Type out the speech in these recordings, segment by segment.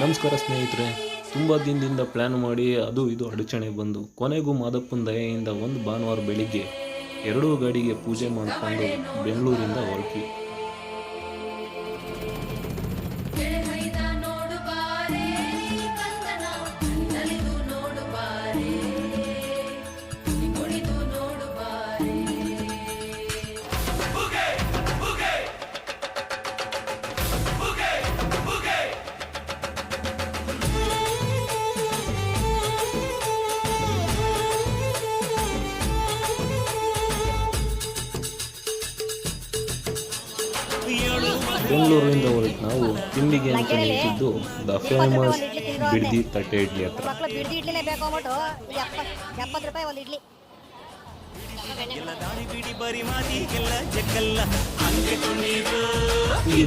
ನಮಸ್ಕಾರ ಸ್ನೇಹಿತರೆ. ತುಂಬ ದಿನದಿಂದ ಪ್ಲ್ಯಾನ್ ಮಾಡಿ ಅದು ಇದು ಅಡಚಣೆ ಬಂದು ಕೊನೆಗೂ ಮಾದಪ್ಪನ ದಯೆಯಿಂದ ಒಂದು ಭಾನುವಾರ ಬೆಳಿಗ್ಗೆ ಎರಡೂ ಗಾಡಿಗೆ ಪೂಜೆ ಮಾಡಿಕೊಂಡು ಬೆಂಗಳೂರಿಂದ ಹೊರಟ್ವಿ. ಹೊರಟು ನಾವು ತಿಂಡಿಗೆ ಅಂತ ನಿಂತಿದ್ದು ದ ಫೇಮಸ್ ಬಿಡ್ದಿ ತಟ್ಟೆ ಇಡ್ಲಿ ಹತ್ರ. ಬಿಡ್ದಿ ಇಡ್ಲಿನೇ ಬೇಕು ಅಂದ್ಬಿಟ್ಟು ಎಪ್ಪತ್ತು ರೂಪಾಯಿ ಒಂದು ಇಡ್ಲಿ.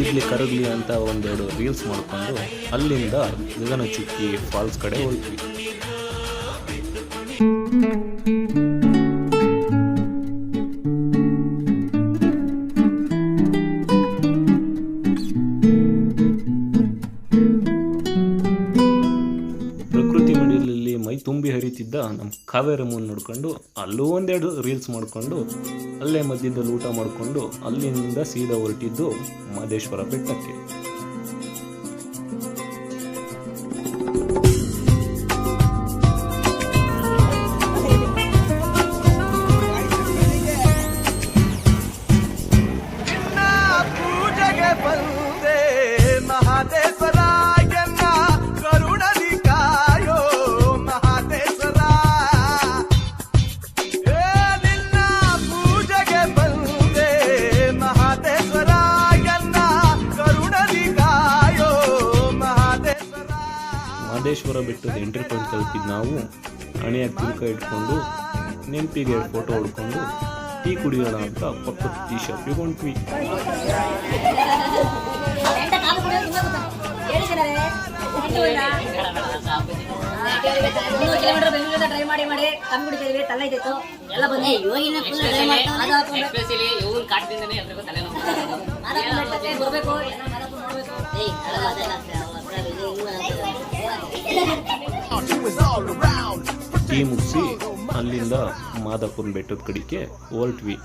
ಇಡ್ಲಿ ಕರಗಲಿ ಅಂತ ಒಂದೆರಡು ರೀಲ್ಸ್ ಮಾಡಿಕೊಂಡು ಅಲ್ಲಿಂದ ಗಗನಚುಕ್ಕಿ ಫಾಲ್ಸ್ ಕಡೆ ಹೊರಟ್ವಿ ನಮ್ಮ ಮೂಲ್ ನೋಡ್ಕೊಂಡು ಅಲ್ಲೂ ಒಂದೆರಡು ರೀಲ್ಸ್ ಮಾಡಿಕೊಂಡು ಅಲ್ಲೇ ಮಧ್ಯದಲ್ಲಿ ಊಟ ಮಾಡಿಕೊಂಡು ಅಲ್ಲಿಂದ ಸೀದಾ ಹೊರಟಿದ್ದು ಮಹದೇಶ್ವರ ಬೆಟ್ಟಕ್ಕೆ. ಮಾದೇಶ್ವರ ಬೆಟ್ಟದ ಎಂಟ್ರಿ ಪಾಯಿಂಟ್ ತಲುಪಿದ್ದು ನಾವು ಹಣೆಯ ತಿರುಕ ಇಟ್ಕೊಂಡು ನೆನಪಿಗೆ ಫೋಟೋ ಹೊಡ್ಕೊಂಡು ಟೀ ಕುಡಿಯೋಣ ಅಂತ ಪಕ್ಕದ ಟೀ ಶಾಪಿಗೆ ಹೊಂಟ್ವಿ. ಕಿಲೋಮೀಟರ್ ಬೆಂಗಳೂರಿಂದ ಡ್ರೈವ್ ಮಾಡಿ ಮಾಡಿ ಕಮ್ಮಿ ಕುಡಿತಿದ್ವಿ ತಲೆ ಇದ್ದಿತ್ತು ಎಲ್ಲ ಬಂದು ಇವಾಗಿನ ಕಾಟದಿಂದನೇ ಎಲ್ರಿಗೂ ನೋಡ್ಬೇಕು. ಟೀ ಮುಗಿಸಿ ಅಲ್ಲಿಂದ ಮಾದಪ್ಪನ ಬೆಟ್ಟದ ಕಡಿಕೆ ಹೊರಟ್ವಿ.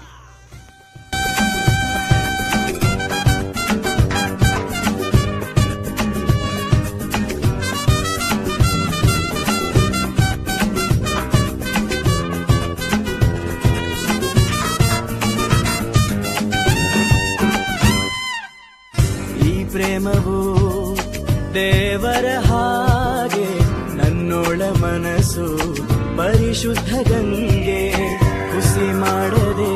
ಈ ಪ್ರೇಮವು ದೇವರ ಹಾಗೆ ನನ್ನೊಳ ಮನಸ್ಸು, ಪರಿಶುದ್ಧ ಗಂಗೆ ಕುಸಿ ಮಾಡದೆ,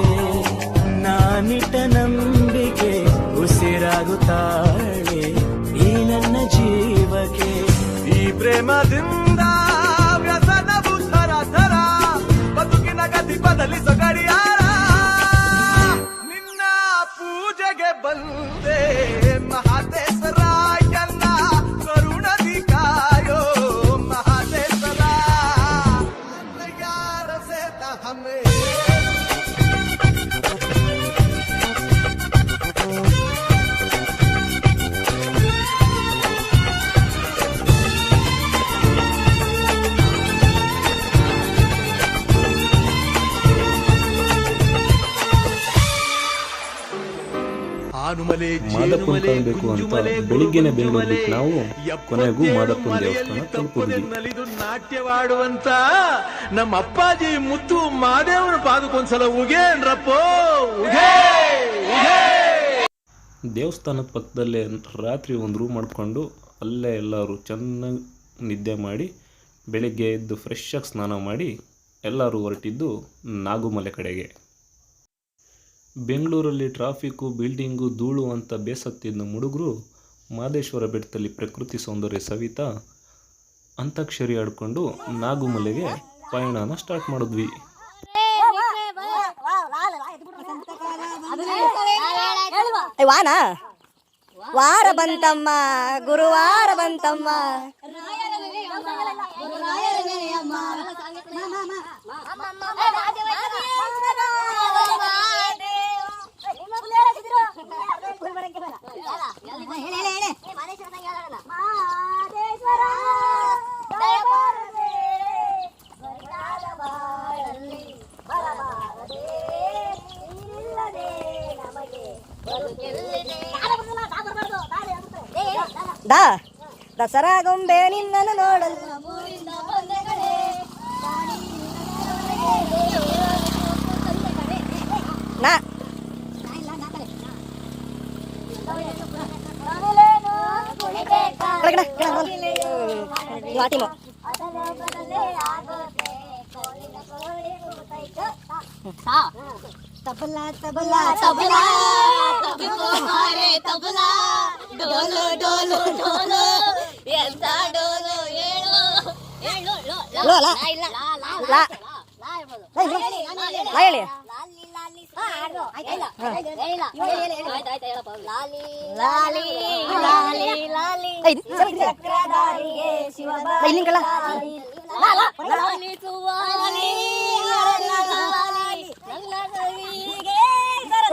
ನಾನಿಟ್ಟ ನಂಬಿಕೆ ಉಸಿರಾಗುತ್ತಾಳೆ ಈ ನನ್ನ ಜೀವಕ್ಕೆ. ಈ ಪ್ರೇಮದಿಂದ ವ್ಯಸನವು ಥರ ಧರ ಬದುಕಿನ ಗತಿ ಬದಲಿಸ ಗಡಿಯಾರ. ನಿನ್ನ ಪೂಜೆಗೆ ಬಂದೆ. ಮಾದಪ್ಪನ ಕಾಣಬೇಕು ಅಂತ ಬೆಳಿಗ್ಗೆನೆ ಬೆಂಗಳೂರು ನಾವು ಕೊನೆಗೂ ಮಾದಪ್ಪನ ದೇವಸ್ಥಾನ ತಲುಪಿದ್ವಿ ನಾಟ್ಯವಾಡುವಂತ ನಮ್ಮ ಅಪ್ಪಾಜಿ ಮುತ್ತು ಮಾದೇವನ ಪಾದಕ್ಕೊಂದ್ಸಲ ಉಗೇನ್ರಪ್ಪೋ ಉಗೇ ಉಗೇ. ದೇವಸ್ಥಾನದ ಪಕ್ಕದಲ್ಲೇ ರಾತ್ರಿ ಒಂದು ರೂಮ್ ಮಾಡಿಕೊಂಡು ಅಲ್ಲೇ ಎಲ್ಲರೂ ಚೆನ್ನಾಗಿ ನಿದ್ದೆ ಮಾಡಿ ಬೆಳಿಗ್ಗೆ ಎದ್ದು ಫ್ರೆಶ್ ಆಗಿ ಸ್ನಾನ ಮಾಡಿ ಎಲ್ಲರೂ ಹೊರಟಿದ್ದು ನಾಗುಮಲೆ ಕಡೆಗೆ. ಬೆಂಗಳೂರಲ್ಲಿ ಟ್ರಾಫಿಕ್ಕು ಬಿಲ್ಡಿಂಗು ಧೂಳು ಅಂತ ಬೇಸತ್ತಿದ್ದ ಮುಡುಗರು ಮಾದೇಶ್ವರ ಬೆಟ್ಟದಲ್ಲಿ ಪ್ರಕೃತಿ ಸೌಂದರ್ಯ ಸವಿತಾ ಅಂತಾಕ್ಷರಿ ಆಡಿಕೊಂಡು ನಾಗುಮಲೆಗೆ ಪಯಣನ ಸ್ಟಾರ್ಟ್ ಮಾಡಿದ್ವಿ. ವಾರ ಬಂತಮ್ಮ. ಗುರುವಾರ ಬಂತಮ್ಮ. ದಾ ದಸರಾ ಗೊಂಬೆ ನಿನ್ನನ್ನು ನೋಡಲು ನಾ ಕೆಳಗಡೆ, ಕೆಳಗಡೆ ಬರೋದು. ಇದು ಆ ಟೀಮು. ತಬಲಾ ತಬಲಾ ತಬಲಾ ಮಾರೆ ತಬಲಾ डोल डोल डोल यांचा डोल शिवबाई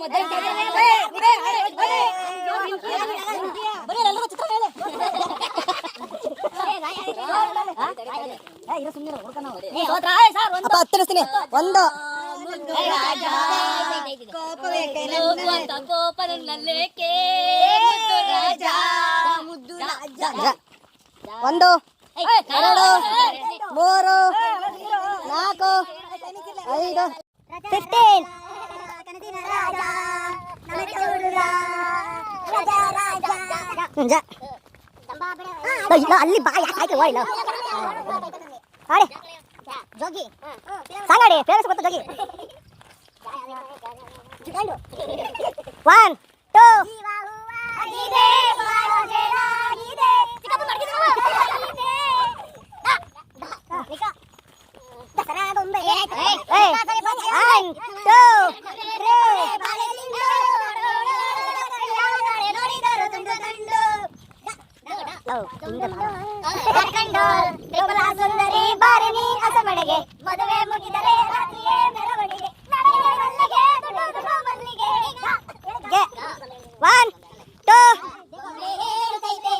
ಮುದ್ದೆ ಒಂದು ಕೋಪ ನಲ್ಲೇಕೆ ರಾಜ ಮುದ್ದು ರಾಜ ಒಂದು ಎರಡು ಮೂರು ನಾಲ್ಕು ಐದು ಫಿಫ್ಟೀನ್ ಅಲ್ಲಿ ಬಾ ಯಾಕೆ ಆಯ್ತು ಹೋಯ್ಲು ಆಡಿ ಜೋಗಿ ಸಾಂಗಾಡಿ ಫೇಮಸ್ ಗೊತ್ತು Jogi one two one two ಸುಂದರಿ ಬಾರಿ ನೀ ಅಸಮಣೆಗೆ ಮದುವೆ ಮುಗಿದರೆ ರಾತ್ರಿಯೇ ಮೆರವಣಿಗೆ ಒನ್ ಟೂ ಗೊಂಬೆ ಹೇಳುತ್ತೈತೆ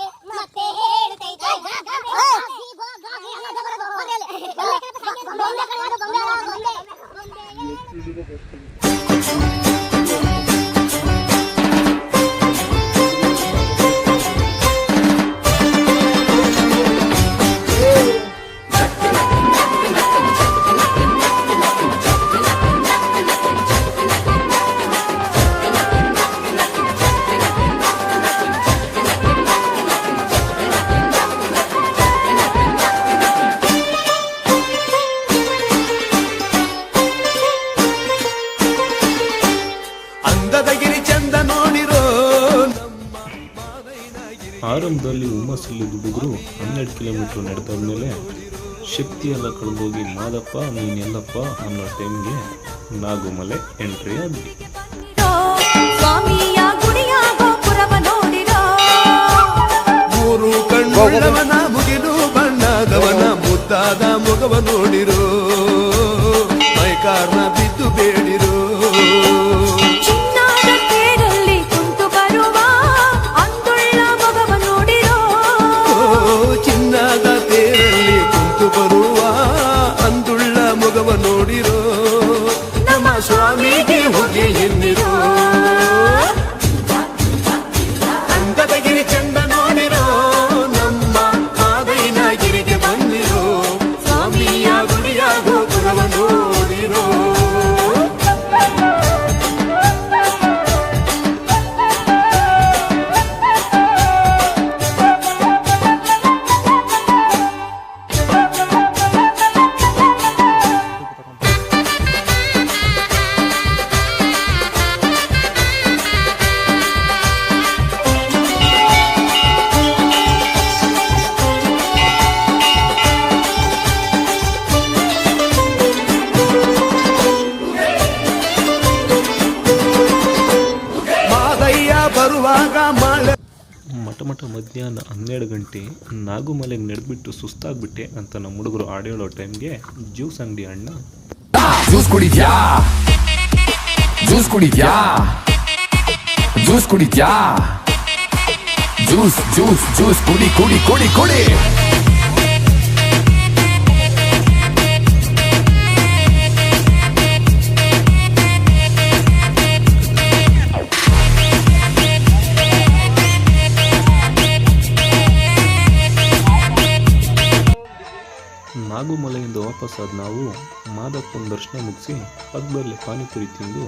ಹುಮ್ಮಸ್ಸಲ್ಲಿ ದುಡಿದ್ರು ಹನ್ನೆರಡು ಕಿಲೋಮೀಟ್ರ್ ನಡೆದಾದ್ಮೇಲೆ ಶಕ್ತಿ ಎಲ್ಲ ಕಳೆದೋಗಿ ಮಾದಪ್ಪ ನೀನೆಲ್ಲಪ್ಪ ಅನ್ನೋ ಟೈಮ್ಗೆ ನಾಗುಮಲೆ ಎಂಟ್ರಿ ಆದ್ವಿ. ಸ್ವಾಮಿಯ ಗುಡಿಯ ಗೋಪುರವ ನೋಡಿರೋ. ಮೂರು ಕಣ್ಣುಳ್ಳವನ ಮುಗಿಲು ಬಣ್ಣದವನ ಮುದ್ದಾದ ಮುಖವ ನೋಡಿರೋ. ಮೈಕಾರ್ನ ಬಿದ್ದು ಬೇಡಿರೋ. ಹನ್ನೆರಡು ಗಂಟೆ ನಾಗುಮಲೆಗೆ ನಡೆದ್ಬಿಟ್ಟು ಸುಸ್ತಾಗ್ಬಿಟ್ಟೆ ಅಂತ ನಮ್ಮ ಹುಡುಗರು ಆಡೇಳೋ ಟೈಮ್ಗೆ ಜ್ಯೂಸ್ ಅಂಗಡಿ ಅಣ್ಣ. ಜ್ಯೂಸ್ ಕುಡಿದ್ಯಾ? ಜ್ಯೂಸ್ ಕುಡಿದ್ಯಾ? ಜ್ಯೂಸ್ ಕುಡಿದ್ಯಾ? ಜ್ಯೂಸ್ ಜ್ಯೂಸ್ ಜ್ಯೂಸ್, ಕುಡಿ ಕುಡಿ ಕುಡಿ ಕುಡಿ. ವಾಪಸ್ಸಾದ ನಾವು ಮಾದಪ್ಪನ ದರ್ಶನ ಮುಗಿಸಿ ಪಕ್ಕದಲ್ಲಿ ಪಾನಿಪುರಿ ತಿಂದು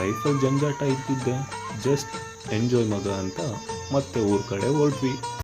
ಲೈಫಲ್ಲಿ ಜಂಜಾಟ ಇದ್ದಿದ್ದೆ, ಜಸ್ಟ್ ಎಂಜಾಯ್ ಮಗ ಅಂತ ಮತ್ತೆ ಊರ ಕಡೆ ಹೊರಟ್ವಿ.